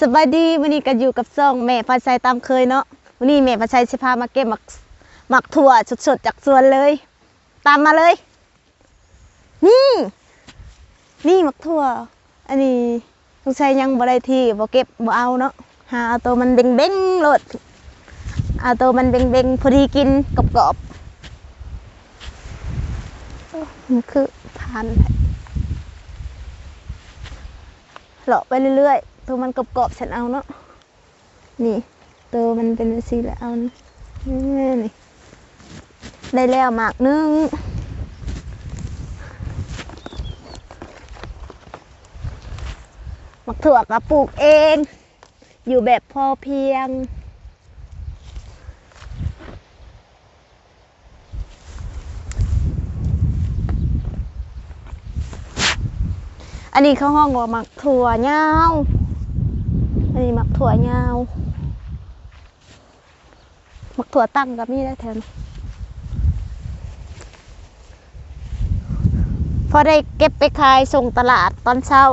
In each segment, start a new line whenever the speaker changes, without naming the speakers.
สบายดีวันนี้ก็อยู่กับซ่องแม่พันชัยตามเคยเนาะวันนี้แม่พันชัยสิพามาเก็บหมักหมักถั่วสดๆจากสวนเลย ตามมาเลย นี่ นี่หมักถั่ว อันนี้ลุงชัยยังบ่ได้ที่บ่เก็บบ่เอาเนาะหาเอาตัวมันเบ่งๆโลดเอาตัวมันเบ่งๆพอดีกินกรอบๆมันคือผ่านหละเลาะไปเรื่อยๆ ตัวมันกรอบๆฉันเอาเนาะนี่ ตัวมันเป็นสีแล้วเอานี่นี่ได้แล้วหมากนึงหมักถั่วก็ปลูกเอง อยู่แบบพอเพียงอันนี้เขาห้องว่าหมักถั่วยา อันนี้หมักถั่วยาวหมักถั่วตั้งกับนี่ได้แทนพอได้เก็บไปขายส่งตลาดตอนเช้า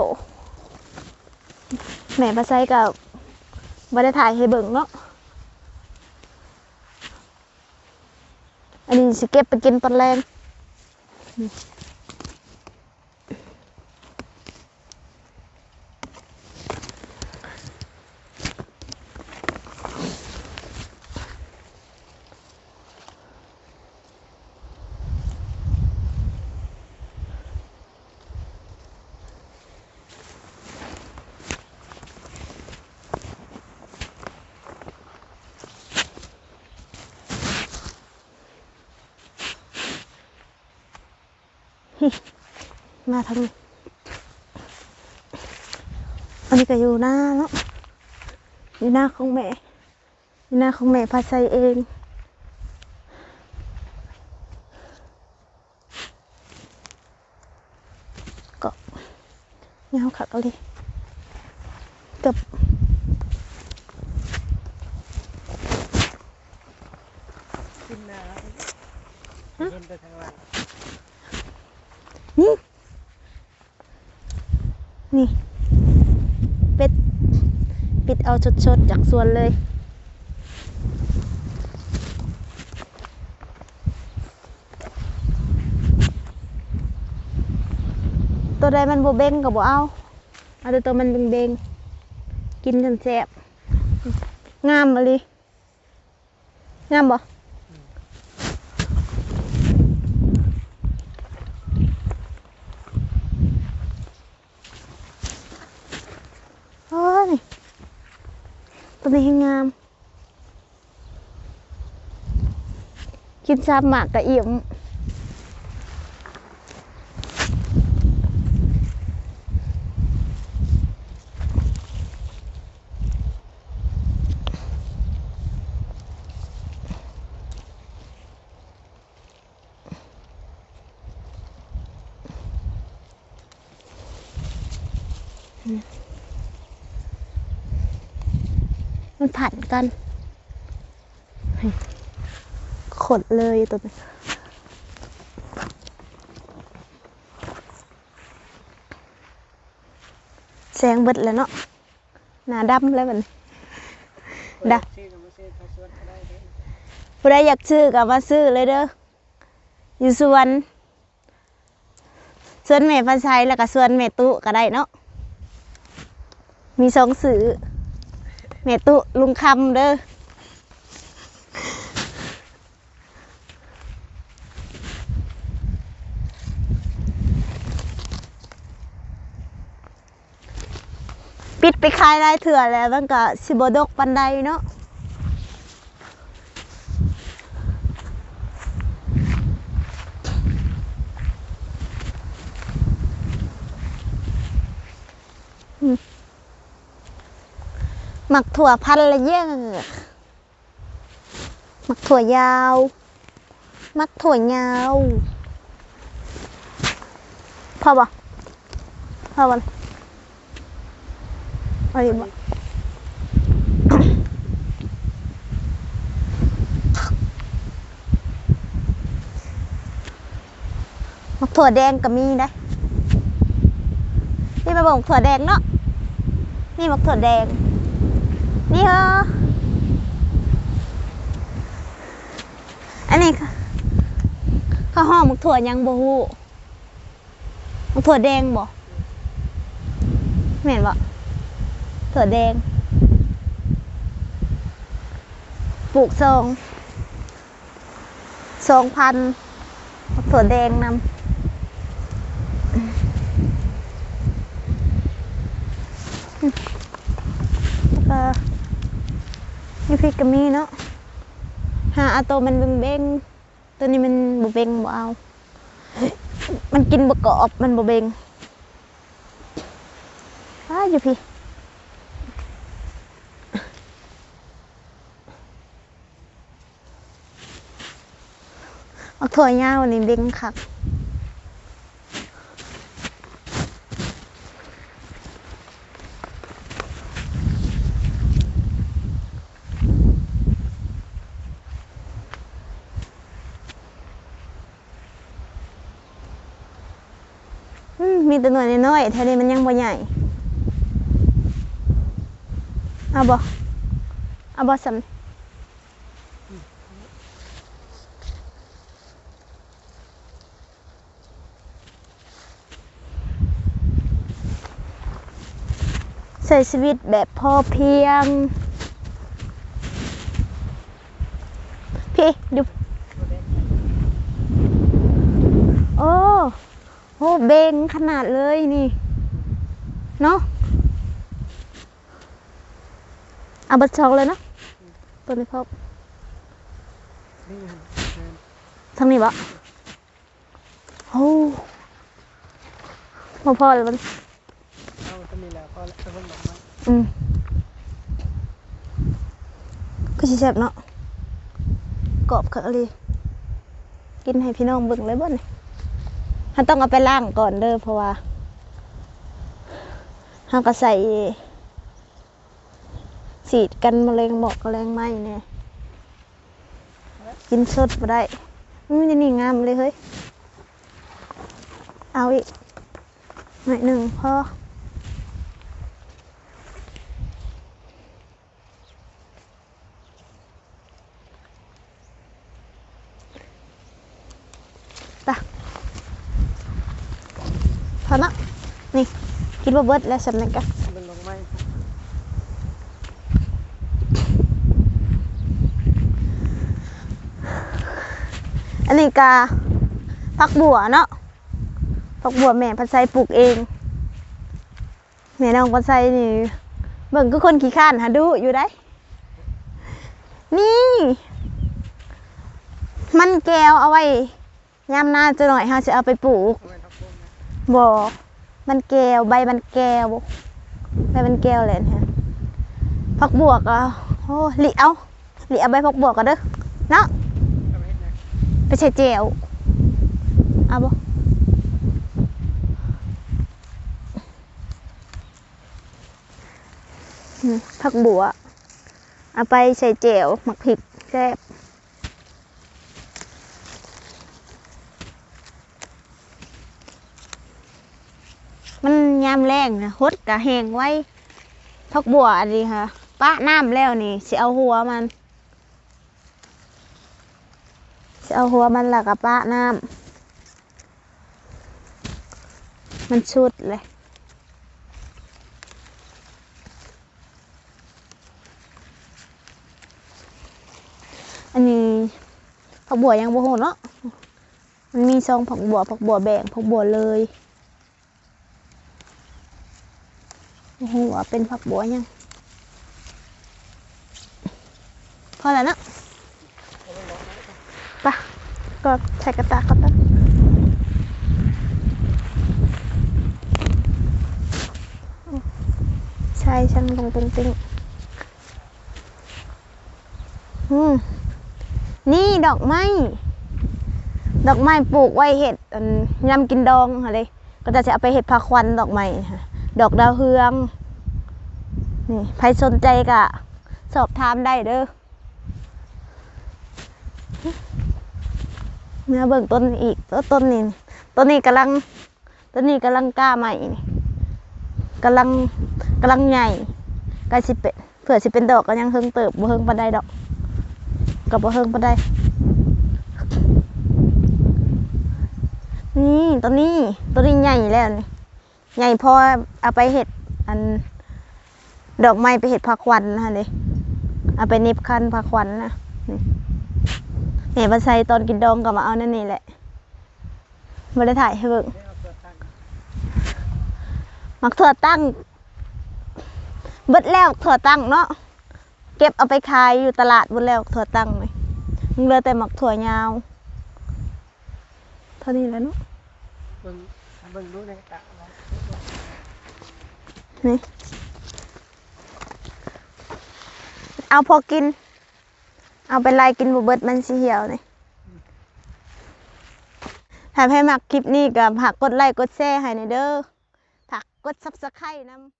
แม่ปลาไซกับบ่ได้ถ่ายให้เบิ่งเนาะอันนี้สิเก็บไปกินตอนแรง มาทางนี้อันนี้ก็อยู่หน้าเนาะอยู่หน้าของแม่อยู่หน้าของแม่พาไซเองก็เงาขักเลยเกับ
ขึ้นมาเห็นไปทางหลัง
นี่ นี่ เป็ด ปิดเอาชดๆจากสวนเลย ตัวใดมันโบเบงกับโบเอาเอาแต่ตัวมันเบงๆกินจนแซ่บงามเลยงามบ่ โอ้ย ตัวนี้งามกินซาบห มากกะอิ่มมันผ่านกันขดเลยตัวนี้แสงเบิดแล้วเนาะหน้าดำแล้วมันดะ
ชื่อกับมาชื่อเขาชวนก็ได้เด้อ
ผู้ใดอยากซื้อก็มาซื้อเลยเด้ออยู่สวนสวนแม่พันชัยแล้วก็สวนแม่ตุก็ได้เนาะมีสองสื่อ แม่ตุลุงคำเด้อปิดไปขายรายเถื่อแล้วมันก็สิบดกปันใดเนาะ หมักถั่วพันละเยอะหมักถั่วยาวหมักถั่วยาวพอปะพอปะเอาดิบะหมักถั่วแดงก็มีได้นี่มาบอกถั่วแดงเนาะนี่หมักถั่วแดง นี่เหรออันนี้ข้าวหอมมักถั่วยังบ่ฮู้มักถั่วแดงบ่แม่นบ่ถั่วแดง ปลูกทรงสองพันถั่วแดงนำแล้วก็ นี่พริกกะมีเนาะหาอาตัวมันเบ่งๆตัวนี้มันบ่เบ่งบ่เอา มันกินบ่กรอบมันบ่เบ่งอ้าอยู่พี่เอาถั่วยาวนี่เบ่งคัก มีแต่หน่วยน้อยๆแถวนี้มันยังบ่ใหญ่ เอาบ่เอาบ่สำใช้ชีวิตแบบพอเพียง พี่ดูโอ้ โหเบงขนาดเลยนี่ เนาะเอาบัตรชองเลยเนาะตัวนี้พบ
นี่ไง
ทางนี้บะโอ้พอพอเลยมัน
เอาตัวนี้แหละพอแล้วเอาคนหลงมา
อืมก็ชิแซ่บเนาะกรอบคักเลยกินให้พี่น้องเบิ่งเลยเบ่ นี่ท่านต้องเอาไปล่างก่อนเด้อเพราะว่าเฮาก็ใส่สีดกันมะเร็งบอกกระแรงไหมเนี่ยกินสดมาได้มันจะนี่งามเลยเฮ้ย เอาอีกหน่อยหนึ่งพอ พอนะนี่คิดว่าเบิดแล้วสำนึกกัน
เป็นลงไม้
อันนี้กาผักบัวเนาะผักบัวแม่พันไซปลูกเอง แม่น้องพันไซนี่เบิ่งก็คนขี้ข้านหาดูอยู่ได้ นี่ มันแก้วเอาไว้ยามหน้าจะหน่อยเฮาจะเอาไปปลูก
เอาไว้ทัวกนะ
บ่มันแก้วใบมันแก้วใบมันแก้วเลยนี่ยผักบวกอะโอ้หลิเอาหลิเอาใบผักบวกกันเด้อเนาะ
ไป
ใช้เจลเอาบ่อืมผักบัวเอาไปใส่เจลหมักพริกแซ่บ มันยามแรงนะฮดกะแหงไว้ผักบัวอันนี้ค่ะป้าน้ำแล้วนี่สิเอาหัวมันจะเอาหัวมันหลักกับปะน้ำมันชุดเลยอันนี้ผักบัวยังบ่โหเนาะมันมีซองผักบัวผักบัวแบ่งผักบัวเลยโอ้โหัวเป็นผักบัวยังพอแล้วเนาะปะก็ใช้กระตากก็ต้องใช่ช่างตรงตรงติ้งอืมนี่ดอกไม้ ดอกไม้ปลูกไว้เห็ดยำกินดองอะไรก็จะเอาไปเห็ดผักควันดอกไม้ดอกดาวเฮือง นี่ใครสนใจก็สอบถามได้เด้อเนื้อเบิ่งต้นอีกต้นต้นนี้ต้นนี้กำลังต้นนี้กำลังกล้าใหม่กำลังกำลังใหญ่กลสิเป็นผื่อสิเป็นดอกก็ยังเฮิงเติบบ่เฮิงปานใดดอกกับบ่เฮิงปานใดนี่ตัวนี้ตัวนี้ใหญ่แล้วนี่ใหญ่พอเอาไปเห็ดอัน ดอกไม้ไปเห็ดผักควันนะคะเด้เอาไปเนิบคันผักควันนะนี่แม่มาใส่ตอนกินดองก็มาเอานั่นนี่แหละไม่ได้ถ่ายให้เบิ่งมักถั่วตั้งเบิดแล้วถั่วตั้งเนาะเก็บเอาไปขายอยู่ตลาดเบิดแล้วถั่วตั้งไหมมึงเหลือแต่หมักถั่วยาวเท่านี้แหล้วเนาะ
เบิ่งเบิ่งดูในกระตะเนาะ
นี่ เอาพอกิน เอาไปไล่กินบุเบิดมันสิเหี่ยวนี่ถ้าให้มักคลิปนี้กับผักกดไลค์กดแชร์ให้ในเด้อผักกดซับสไครต์นำ